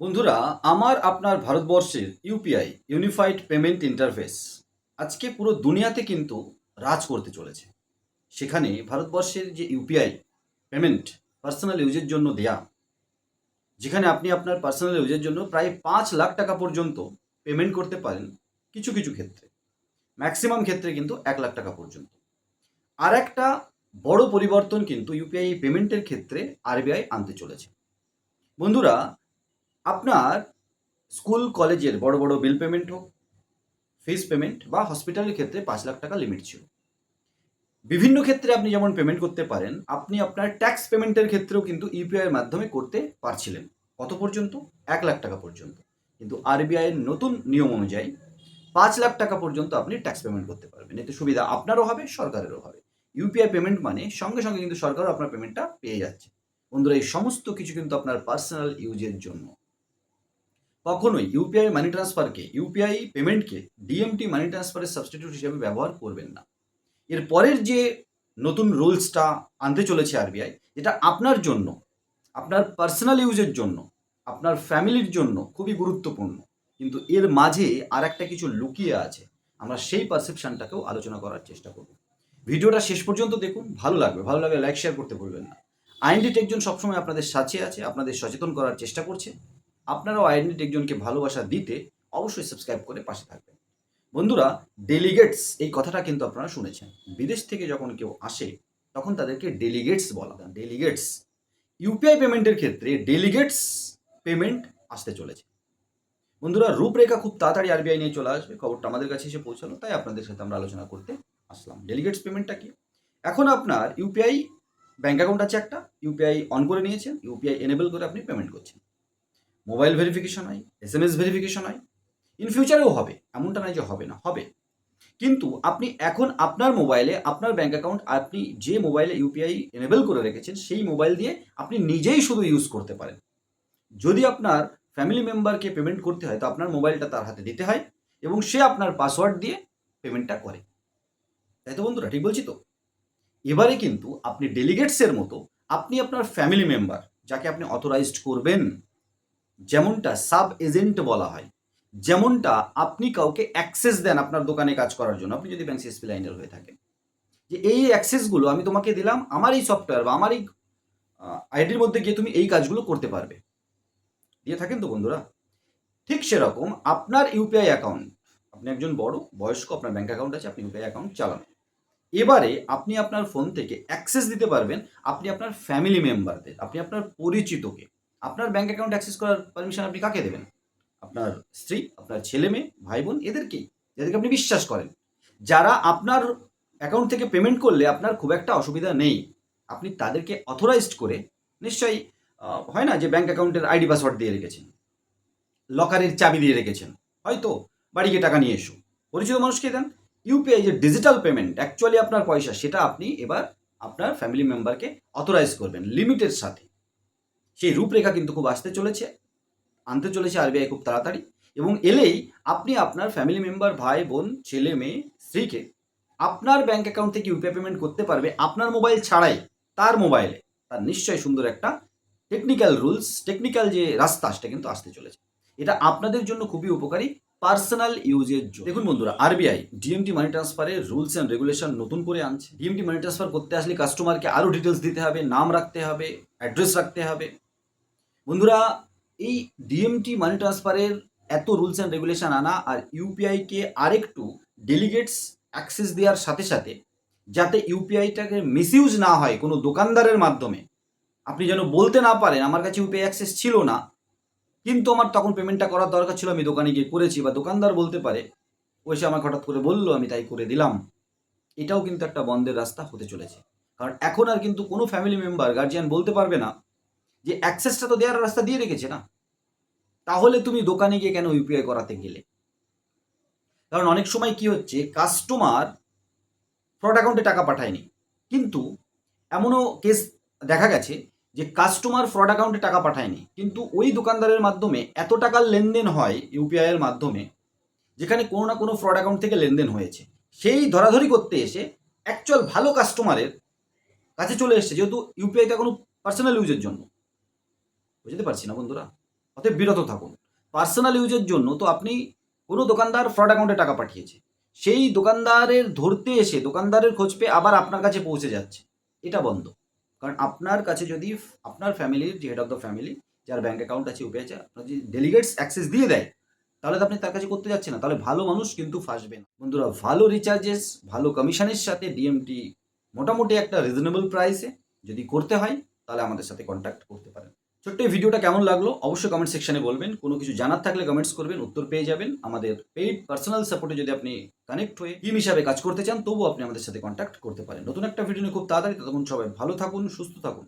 বন্ধুরা, আমার আপনার ভারতবর্ষের ইউপিআই ইউনিফাইড পেমেন্ট ইন্টারফেস আজকে পুরো দুনিয়াতে কিন্তু রাজ করতে চলেছে। সেখানে ভারতবর্ষের যে ইউপিআই পেমেন্ট পার্সোনাল ইউজের জন্য দেয়া, যেখানে আপনি আপনার পার্সোনাল ইউজের জন্য প্রায় পাঁচ লাখ টাকা পর্যন্ত পেমেন্ট করতে পারেন কিছু কিছু ক্ষেত্রে। ম্যাক্সিমাম ক্ষেত্রে কিন্তু এক লাখ টাকা পর্যন্ত। আর একটা বড় পরিবর্তন কিন্তু ইউপিআই পেমেন্টের ক্ষেত্রে আরবিআই আনতে চলেছে। বন্ধুরা আপনার স্কুল, কলেজের বড় বড় বিল পেমেন্ট হোক ফিস পেমেন্ট বা হসপিটালের ক্ষেত্রে পাঁচ লাখ টাকা লিমিট ছিল। বিভিন্ন ক্ষেত্রে আপনি যেমন পেমেন্ট করতে পারেন, আপনি আপনার ট্যাক্স পেমেন্টের ক্ষেত্রেও কিন্তু ইউপিআই এর মাধ্যমে করতে পারছিলেন। কত পর্যন্ত? এক লাখ টাকা পর্যন্ত। কিন্তু আরবিআই এর নতুন নিয়ম অনুযায়ী পাঁচ লাখ টাকা পর্যন্ত আপনি ট্যাক্স পেমেন্ট করতে পারবেন। এতে সুবিধা আপনারও হবে, সরকারেরও হবে। ইউপিআই পেমেন্ট মানে সঙ্গে সঙ্গে কিন্তু সরকারও আপনার পেমেন্টটা পেয়ে যাচ্ছে। বন্ধুরা, এই সমস্ত কিছু কিন্তু আপনার পার্সোনাল ইউজের জন্য। কখনোই ইউপিআই মানি ট্রান্সফারকে ইউপিআই পেমেন্টকে ডিএমটি মানি ট্রান্সফারের সাবস্টিটিউট হিসেবে ব্যবহার করবেন না। এর পরের যে নতুন রুলসটা আনতে চলেছে আরবিআই যেটা আপনার জন্য, আপনার পার্সোনাল ইউজের জন্য, আপনার ফ্যামিলির জন্য খুবই গুরুত্বপূর্ণ। কিন্তু এর মাঝে আর একটা কিছু লুকিয়ে আছে, আমরা সেই পারসেপশনটাকেও আলোচনা করার চেষ্টা করব। ভিডিওটা শেষ পর্যন্ত দেখুন, ভালো লাগবে। ভালো লাগলে লাইক শেয়ার করতে ভুলবেন না। আইনডি টেকজন সবসময় আপনাদের সাথে আছে, আপনাদের সচেতন করার চেষ্টা করছে। আপনারাও আইডেন্টি টেকজনকে ভালোবাসা দিতে অবশ্যই সাবস্ক্রাইব করে পাশে থাকবেন। বন্ধুরা ডেলিগেটস এই কথাটা কিন্তু আপনারা শুনেছেন। বিদেশ থেকে যখন কেউ আসে, তখন তাদেরকে ডেলিগেটস বলা হয়। ডেলিগেটস ইউপিআই পেমেন্টের ক্ষেত্রে ডেলিগেটস পেমেন্ট আসতে চলেছে। বন্ধুরা, রূপরেখা খুব তাড়াতাড়ি আরবিআই নিয়ে চলে আসবে। খবরটা আমাদের কাছে এসে পৌঁছালো, তাই আপনাদের সাথে আমরা আলোচনা করতে আসলাম। ডেলিগেটস পেমেন্টটা কি? এখন আপনার ইউপিআই ব্যাঙ্ক অ্যাকাউন্ট আছে একটা। ইউপিআই অন করে নিয়েছেন। ইউপিআই এনেবল করে আপনি পেমেন্ট করছেন। মোবাইল ভেরিফিকেশন হয় এস এম এস ভেরিফিকেশন হয়। ইন ফিউচারেও হবে, এমনটা নয় যে হবে না, হবে। কিন্তু আপনি এখন আপনার মোবাইলে, আপনার ব্যাঙ্ক অ্যাকাউন্ট আপনি যে মোবাইলে ইউপিআই এনেবল করে রেখেছেন, সেই মোবাইল দিয়ে আপনি নিজেই শুধু ইউজ করতে পারেন। যদি আপনার ফ্যামিলি মেম্বারকে পেমেন্ট করতে হয়, তো আপনার মোবাইলটা তার হাতে দিতে হয় এবং সে আপনার পাসওয়ার্ড দিয়ে পেমেন্টটা করে। তাই তো বন্ধুরা, ঠিক বলছি তো? এবারে কিন্তু আপনি ডেলিগেটসের মতো, আপনি আপনার ফ্যামিলি মেম্বার যাকে আপনি অথরাইজড করবেন যেমনটা সাব এজেন্ট বলা হয়, যেমনটা আপনি কাউকে অ্যাক্সেস দেন আপনার দোকানে কাজ করার জন্য, আপনি যদি ব্যাংক সিএসপি লাইনের হয়ে থাকেন। যে এই অ্যাক্সেসগুলো আমি তোমাকে দিলাম, আমার এই সফটওয়্যার বা আমার এই আইডির মধ্যে গিয়ে তুমি এই কাজগুলো করতে পারবে। দিয়ে থাকেন তো বন্ধুরা। ঠিক সেরকম আপনার ইউপিআই অ্যাকাউন্ট, আপনি একজন বড়, বয়স্ক, আপনার ব্যাংক অ্যাকাউন্ট আছে, আপনি ইউপিআই অ্যাকাউন্ট চালান। এবারে আপনি আপনার ফোন থেকে অ্যাক্সেস দিতে পারবেন, আপনি আপনার ফ্যামিলি মেম্বারদের, আপনি আপনার পরিচিতকে। আপনার ব্যাংক অ্যাকাউন্ট অ্যাক্সেস করার পারমিশন আপনি কাকে দেবেন? আপনার স্ত্রী, আপনার ছেলে মেয়ে, ভাই বোন, এদেরকেই, যাদেরকে আপনি বিশ্বাস করেন। যারা আপনার অ্যাকাউন্ট থেকে পেমেন্ট করলে আপনার খুব একটা অসুবিধা নেই। আপনি তাদেরকে অথরাইজড করে নিশ্চয়ই হয় না যে ব্যাংক অ্যাকাউন্টের আইডি পাসওয়ার্ড দিয়ে রেখেছেন লকারের চাবি দিয়ে রেখেছেন, হয়তো বাড়ি টাকা নিয়ে এসো। পরিচিত মানুষকে দেন। ইউপিআই যে ডিজিটাল পেমেন্ট অ্যাকচুয়ালি আপনার পয়সা, সেটা আপনি এবার আপনার ফ্যামিলি মেম্বারকে অথরাইজ করবেন লিমিটের সাথে। সেই রূপরেখা কিন্তু খুব আসতে চলেছে, আনতে চলেছে আরবিআই খুব তাড়াতাড়ি এবং এলেই আপনি আপনার ফ্যামিলি মেম্বার ভাই, বোন, ছেলে, মেয়ে, স্ত্রীকে আপনার ব্যাংক অ্যাকাউন্ট থেকে ইউপিআই পেমেন্ট করতে পারবে আপনার মোবাইল ছাড়াই, তার মোবাইলে তার নিশ্চয়ই সুন্দর একটা টেকনিক্যাল রুলস টেকনিক্যাল যে রাস্তা, সেটা কিন্তু আসতে চলেছে। এটা আপনাদের জন্য খুবই উপকারী পার্সোনাল ইউজের জন্য। দেখুন বন্ধুরা আরবিআই ডিএমটি মানি ট্রান্সফারের রুলস অ্যান্ড রেগুলেশন নতুন করে আনছে। ডিএমটি মানি ট্রান্সফার করতে আসলে কাস্টমারকে আরও ডিটেলস দিতে হবে, নাম রাখতে হবে অ্যাড্রেস রাখতে হবে। বন্ধুরা, এই ডিএমটি মানি ট্রান্সফারের এত রুলস অ্যান্ড রেগুলেশন আনা আর ইউপিআইকে আরেকটু ডেলিগেটস অ্যাক্সেস দেওয়ার সাথে সাথে যাতে ইউপিআইটাকে মিসইউজ না হয় কোনো দোকানদারের মাধ্যমে। আপনি যেন বলতে না পারেন, আমার কাছে ইউপিআই অ্যাক্সেস ছিল না, কিন্তু আমার তখন পেমেন্টটা করার দরকার ছিল, আমি দোকানে গিয়ে করেছি। বা দোকানদার বলতে পারে, ও এসে আমাকে হঠাৎ করে বলল, আমি তাই করে দিলাম। এটাও কিন্তু একটা বন্ধের রাস্তা হতে চলেছে। কারণ এখন আর কিন্তু কোনো ফ্যামিলি মেম্বার গার্জিয়ান বলতে পারবে না যে অ্যাক্সেসটা তো দেওয়ার রাস্তা দিয়ে রেখেছে না। তাহলে তুমি দোকানে গিয়ে কেন ইউপিআই করাতে গেলে? কারণ অনেক সময় কি হচ্ছে কাস্টমার ফ্রড অ্যাকাউন্টে টাকা পাঠায়নি। কিন্তু এমনও কেস দেখা গেছে যে কাস্টমার ফ্রড অ্যাকাউন্টে টাকা পাঠায়নি। কিন্তু ওই দোকানদারের মাধ্যমে এত টাকার লেনদেন হয় ইউপিআই এর মাধ্যমে, যেখানে কোনো না কোনো ফ্রড অ্যাকাউন্ট থেকে লেনদেন হয়েছে। সেই ধরাধরি করতে এসে অ্যাকচুয়াল ভালো কাস্টমারের কাছে চলে এসেছে। যেহেতু ইউপিআইটা কোনো পার্সোনাল ইউজের জন্য। বুঝতে পারছি না বন্ধুরা। অতএব বিরত থাকুন। পার্সোনাল ইউজের জন্য তো আপনি কোনো দোকানদার ফ্রড অ্যাকাউন্টে টাকা পাঠিয়েছে। সেই দোকানদারের ধরতে এসে দোকানদারের খোঁজ পেয়ে আবার আপনার কাছে পৌঁছে যাচ্ছে। এটা বন্ধ। কারণ আপনার কাছে যদি আপনার ফ্যামিলির যে হেড অফ দ্য ফ্যামিলি যার ব্যাঙ্ক অ্যাকাউন্ট আছে ইউপিআই আছে, আপনার যদি ডেলিগেটস অ্যাক্সেস দিয়ে দেয়, তাহলে তো আপনি তার কাছে করতে যাচ্ছেন না। তাহলে ভালো মানুষ কিন্তু ফাঁসবে না। বন্ধুরা, ভালো রিচার্জেস ভালো কমিশনের সাথে ডিএমটি মোটামুটি একটা রিজনেবল প্রাইসে যদি করতে হয়, তাহলে আমাদের সাথে কন্ট্যাক্ট করতে পারেন। ছোট্ট এই ভিডিওটা কেমন লাগল? অবশ্যই কমেন্ট সেকশানে বলবেন। কোনো কিছু জানার থাকলে কমেন্টস করবেন, উত্তর পেয়ে যাবেন। আমাদের পেইড পার্সোনাল সাপোর্টে যদি আপনি কানেক্ট হয়ে টিম হিসাবে কাজ করতে চান, তবুও আপনি আমাদের সাথে কন্ট্যাক্ট করতে পারেন। নতুন একটা ভিডিও নিয়ে খুব তাড়াতাড়ি তখন সবাই ভালো থাকুন, সুস্থ থাকুন।